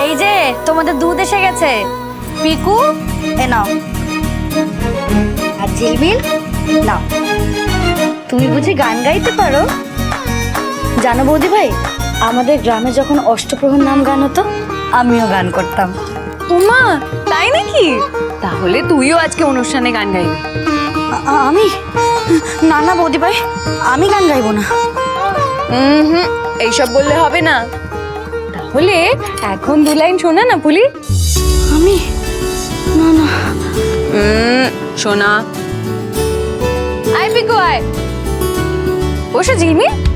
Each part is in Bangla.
এই যে, তোমাদের দুধ এসে গেছে। পিকু, এ নাও। আর ঝিলমিল নাও। তুমি বুঝি গান গাইতে পারো? জানো বৌদি ভাই আমাদের গ্রামে যখন অষ্টপ্রহণ নাম গান হতো, আমিও গান করতাম। উমা, তাই নাকি? তাহলে তুইও আজকে অনুষ্ঠানে গান গাইবি। আমি? না না বৌদি ভাই আমি গান গাইবো না। হুম এইসব বললে হবে না। তাহলে এখন দু লাইন শোনা না পুলি? আমি? না না। শোনা। আয় পিকু আয়। বসে ঝিলমিল।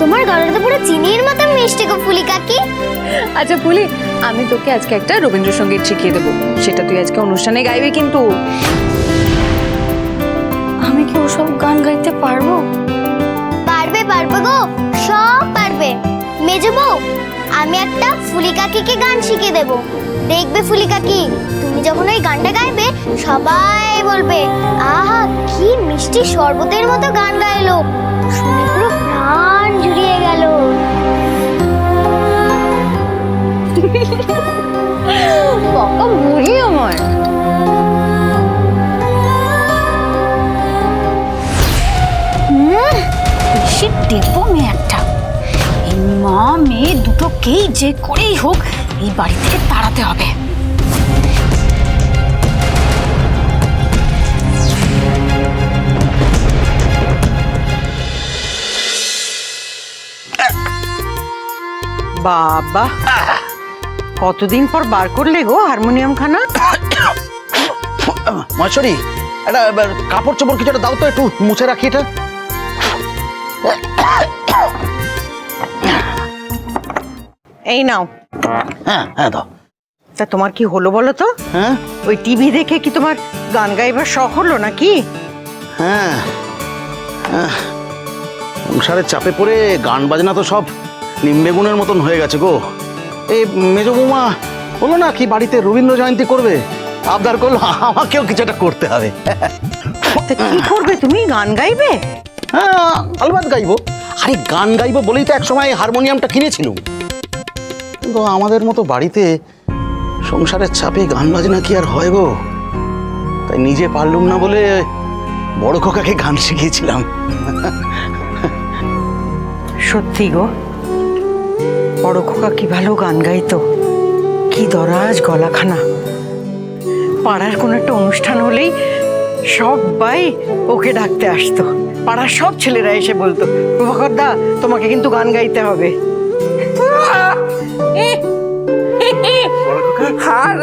তোমার গলাটা পুরো চিনির মতো মিষ্টি গো ফুলি কাকি। আচ্ছা ফুলি আমি তোকে আজকে একটা রবীন্দ্রসঙ্গীত শিখিয়ে দেবো। সেটা তুই আজকে অনুষ্ঠানে গাইবি কিন্তু। আমি কি ওসব গান গাইতে পারব? পারবে পারবে গো সব পারবে। মেজো বউ আমি একটা ফুলি কাকিকে গান শিখিয়ে দেব। দেখবে ফুলি কাকি তুমি যখন ওই গানটা গাইবে সবাই বলবে আহা কি মিষ্টি শরবতের মতো গান গাইলো। শুনে পুরো প্রাণ জুড়িয়ে গেল বাবা, বুড়ি আমার। বেশি দেবো মেয়ে একটা এই মা মেয়ে দুটোকেই যে করেই হোক, এই বাড়ি থেকে তাড়াতে হবে। বাবা। কতদিন পর বার করলে গো হারমোনিয়াম খানা একটা এবার কাপড় চোপড় কিছু একটা দাও তো একটু মুছে রাখি এটা। এই নাও। হ্যাঁ হ্যাঁ দাও। তা তোমার কি হলো বলো তো? হ্যাঁ? ওই টিভি দেখে কি তোমার গান গাইবার শখ হলো নাকি? হ্যাঁ হ্যাঁ। সংসারের চাপে পড়ে গান বাজনা তো সব নিম্বেগুনের মতন হয়ে গেছে গো। এই মেজ বৌমা বলো না কি বাড়িতে রবীন্দ্র জয়ন্তী করবে? আবদার করল আমাকেও কিছু একটা করতে হবে। কি করবে? তুমি গান গাইবে? হ্যাঁ আলবাত গাইবো। আরে গান গাইবো বলেই তো একসময় হারমোনিয়ামটা কিনেছিলুম। কিন্তু আমাদের মতো বাড়িতে সংসারের চাপে গান বাজনা কি আর হয় গো? তাই নিজে পারলুম না বলে বড় খোকাকে গান শিখিয়েছিলাম। সত্যি গো। বড় খোকা কি ভালো গান গাইতো? কি দরাজ গলাখানা। পাড়ার কোনো একটা অনুষ্ঠান হলেই সবাই ওকে ডাকতে আসতো। পাড়ার সব ছেলেরা এসে বলতো প্রভাকর দা তোমাকে কিন্তু গান গাইতে হবে। হার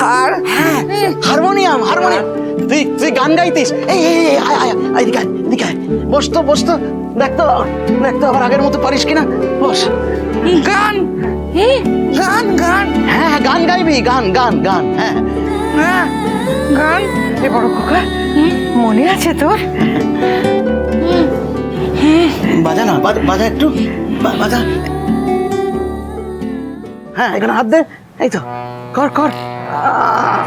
হার। হ্যাঁ হারমোনিয়াম হারমোনিয়াম। তুই তুই গান গাইতিস? এই এই আয় আয় আয়, এদিকে এদিকে আয়। বস তো বস দেখ তো দেখ তো আবার আগের মতো পারিস কিনা? বস। গান। গান গান। হ্যাঁ হ্যাঁ, গান গাইবি গান গান গান হ্যাঁ। হ্যাঁ গান। এ বড় খোকা মনে আছে তোর? বাজা না বাজা বাজা একটু বাজা। হ্যাঁ এখানে হাত দে এই তো কর কর।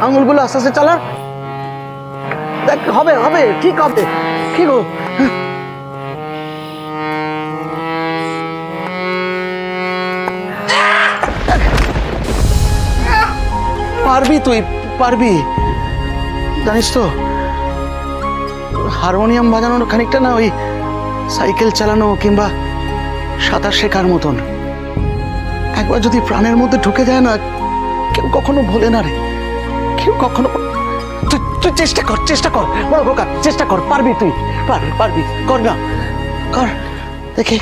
আঙুলগুলো আস্তে আস্তে চালা। দেখ হবে হবে ঠিক হবে। ঠিক গো? তুই পারবি? জানিস তো, হারমোনিয়াম বাজানোর খানিকটা না ওই সাইকেল চালানো কিংবা সাঁতার শেখার মতন। একবার যদি প্রাণের মধ্যে ঢুকে যায় না, কেউ কখনো ভোলে না রে। কেউ কখনো, তুই চেষ্টা কর চেষ্টা কর, বড় বোকা, চেষ্টা কর, পারবি তুই পারবি পারবি, কর না, কর, দেখি।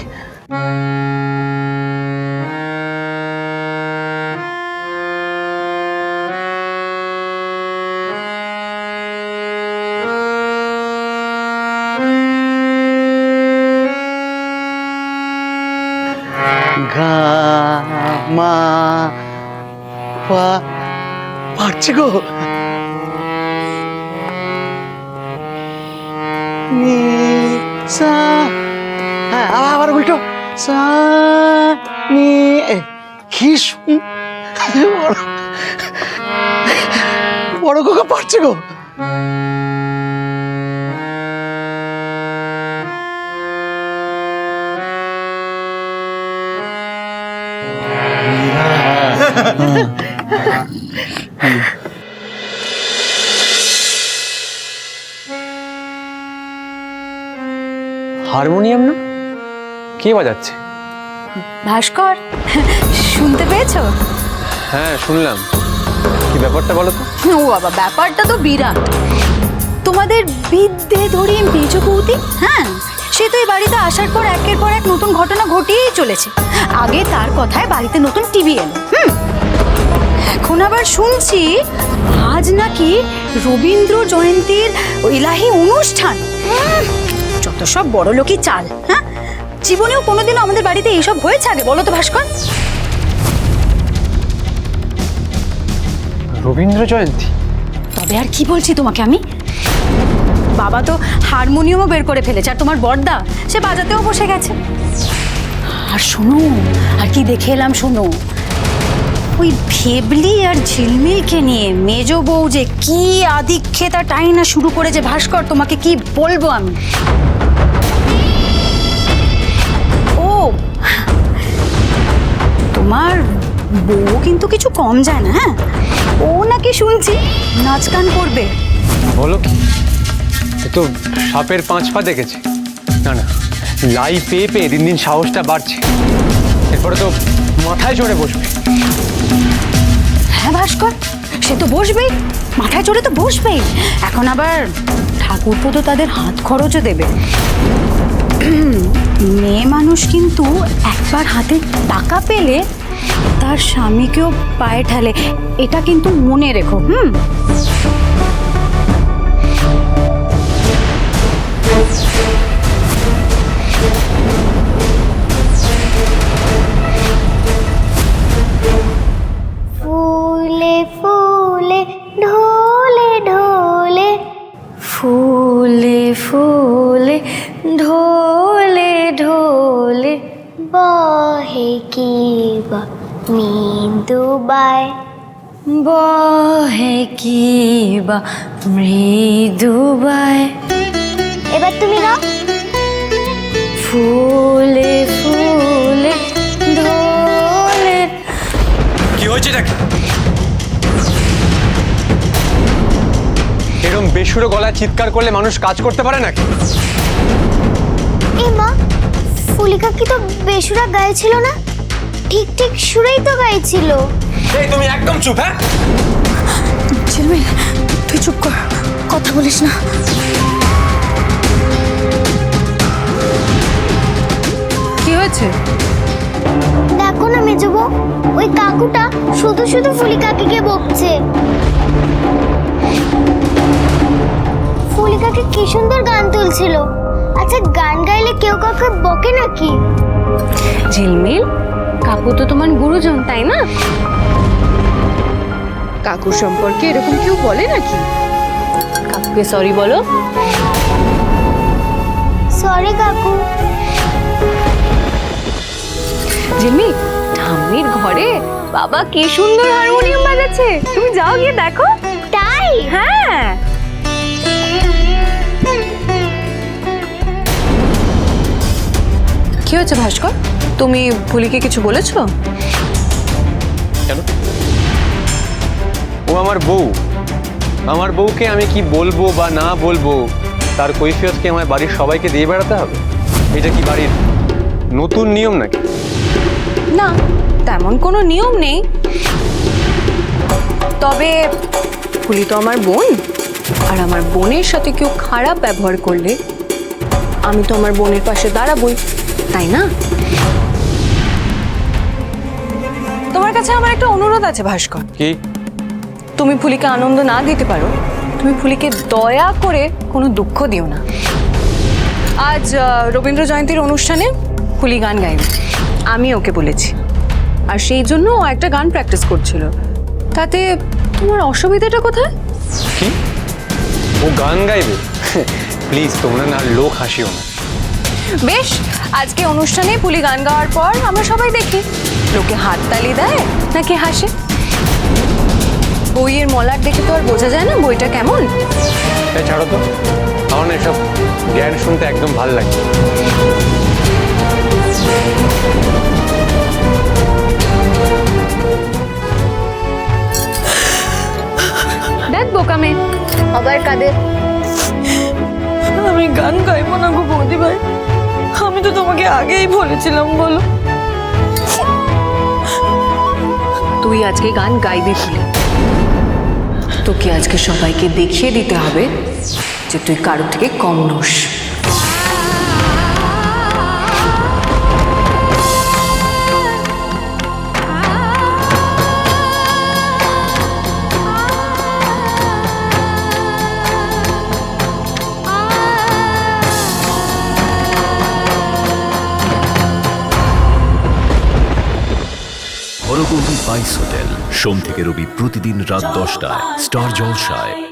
মা পা পারছি গো। নি সা হ্যাঁ আবার উল্টো। সা, নি কি বড়। কাকা পারছে গো। হারমোনিয়াম না? কে বাজাচ্ছে? ভাস্কর শুনতে পেয়েছ? হ্যাঁ শুনলাম। কি ব্যাপারটা বলো তো? ও বাবা ব্যাপারটা তো বিরাট। তোমাদের বিদ্যে ধরি মেজ বৌদি? হ্যাঁ সে তো এই বাড়িতে আসার পর একের পর এক নতুন ঘটনা ঘটিয়েই চলেছে। আগে তার কথায় বাড়িতে নতুন টিভি এলো হুম? এখন আবার শুনছি আজ নাকি রবীন্দ্র জয়ন্তীর ইলাহি অনুষ্ঠান। যত সব বড় লোকই চাল হ্যাঁ? জীবনেও কোনোদিনও আমাদের বাড়িতে এইসব হয়েছে আগে বলো তো ভাস্কর। রবীন্দ্র জয়ন্তী? তবে আর কি বলছি তোমাকে আমি? বাবা তো হারমোনিয়ামও বের করে ফেলেছে আর তোমার বর্দা সে বাজাতেও বসে গেছে। আর শোনো আর কি দেখে এলাম শোনো। ওই ভেবলি আর ঝিলমিলকে নিয়ে মেজ বউ যে কি আদিক্ষেতা টাইনা শুরু করেছে ভাস্কর, তোমাকে কি বলব আমি? ও, তোমার বউ কিন্তু কিছু কম যায় না হ্যাঁ? ও নাকি শুনছি নাচ গান করবে। বলো কি? এ তো সাপের পাঁচ পা দেখেছি। না না, লাই পেয়ে পেয়ে দিন দিন সাহসটা বাড়ছে। এরপরে তো মাথায় চড়ে বসবে। ভাস্কর সে তো বসবেই। মাথায় চড়ে তো বসবেই। এখন আবার ঠাকুরপো তো তাদের হাত খরচও দেবে। মেয়ে মানুষ কিন্তু একবার হাতে টাকা পেলে তার স্বামীকেও পায়ে ঠেলে। এটা কিন্তু মনে রেখো, হুম? ফুলে কিবা মৃদুবাই বহে কিবা মৃদুবায় এবার তুমি গাও ফুলে ফুলে ঢোলে কি হয়েছে নাকি এরকম বেসুরো গলায় চিৎকার করলে মানুষ কাজ করতে পারে নাকি? এই মা ফুলিকা কি তো বেসুরা গাইছিল না? ঠিক ঠিক সুরেই তো গাইছিল। এই তুমি একদম চুপ হ্যাঁ? ঝিলমিল তুই চুপ কর কথা বলিস না। কি হয়েছে? দেখো না মেজবো ওই কাকুটা শুধু শুধু ফুলি কাকিকে বকছে। ফুলি কাকি কি সুন্দর গান তুলছিল। আচ্ছা গান গাইলে কেউ কাউকে বকে নাকি? ঝিলমিল? কাকু তো তোমার গুরুজন তাই না? কাকুর সম্পর্কে এরকম কেউ বলে নাকি? কাকুকে সরি বলো। সরি কাকু। ঝিলমিল ঠাম্মির ঘরে বাবা কি সুন্দর হারমোনিয়াম বাজাচ্ছে। তুমি যাও গিয়ে দেখো। তাই? হ্যাঁ। কি হয়েছে ভাস্কর? তুমি ফুলিকে কিছু বলেছ? কেন? ও আমার বউ। আমার বউকে আমি কি বলব বা না বলব তার কৈফিয়তকে আমার বাড়ির সবাইকে দিয়ে বেড়াতে হবে? এটা কি বাড়ির নতুন নিয়ম নাকি? না তেমন কোনো নিয়ম নেই। তবে ফুলি তো আমার বোন। আর আমার বোনের সাথে কেউ খারাপ ব্যবহার করলে আমি তো আমার বোনের পাশে দাঁড়াবই। তাই না? তোমার কাছে আমার একটা অনুরোধ আছে ভাস্কর। কি? তুমি ফুলিকে আনন্দ না দিতে পারো তুমি ফুলিকে দয়া করে কোনো দুঃখ দিও না। আজ রবীন্দ্র জয়ন্তীর অনুষ্ঠানে ফুলি গান গাইবে। আমি ওকে বলেছি। আর সেই জন্য ও একটা গান প্র্যাকটিস করছিল। তাতে তোমার অসুবিধাটা কোথায়? কি? ও গান গাইবে? প্লিজ তোমরা না লোক হাসিও না। বেশ আজকে অনুষ্ঠানে পুলি গান গাওয়ার পর আমরা সবাই দেখি লোকে হাততালি দেয় নাকি হাসে? বইয়ের মলার দেখে তো আর বোঝা যায় না বইটা কেমন। ছাড়ো তো আমার না এসব জ্ঞান শুনতে একদম ভালো লাগে। দেখ বোকামে। আবার কাঁদে আমি গান গাইবো না গো। তো তোমাকে আগেই বলেছিলাম, বলো। তুই আজকে গান গাইবি বলে তোকে আজকে সবাইকে দেখিয়ে দিতে হবে যে তুই কারোর থেকে কম নোস। হোটেল সোম থেকে রবি প্রতিদিন রাত দশটায় স্টার জলসায়।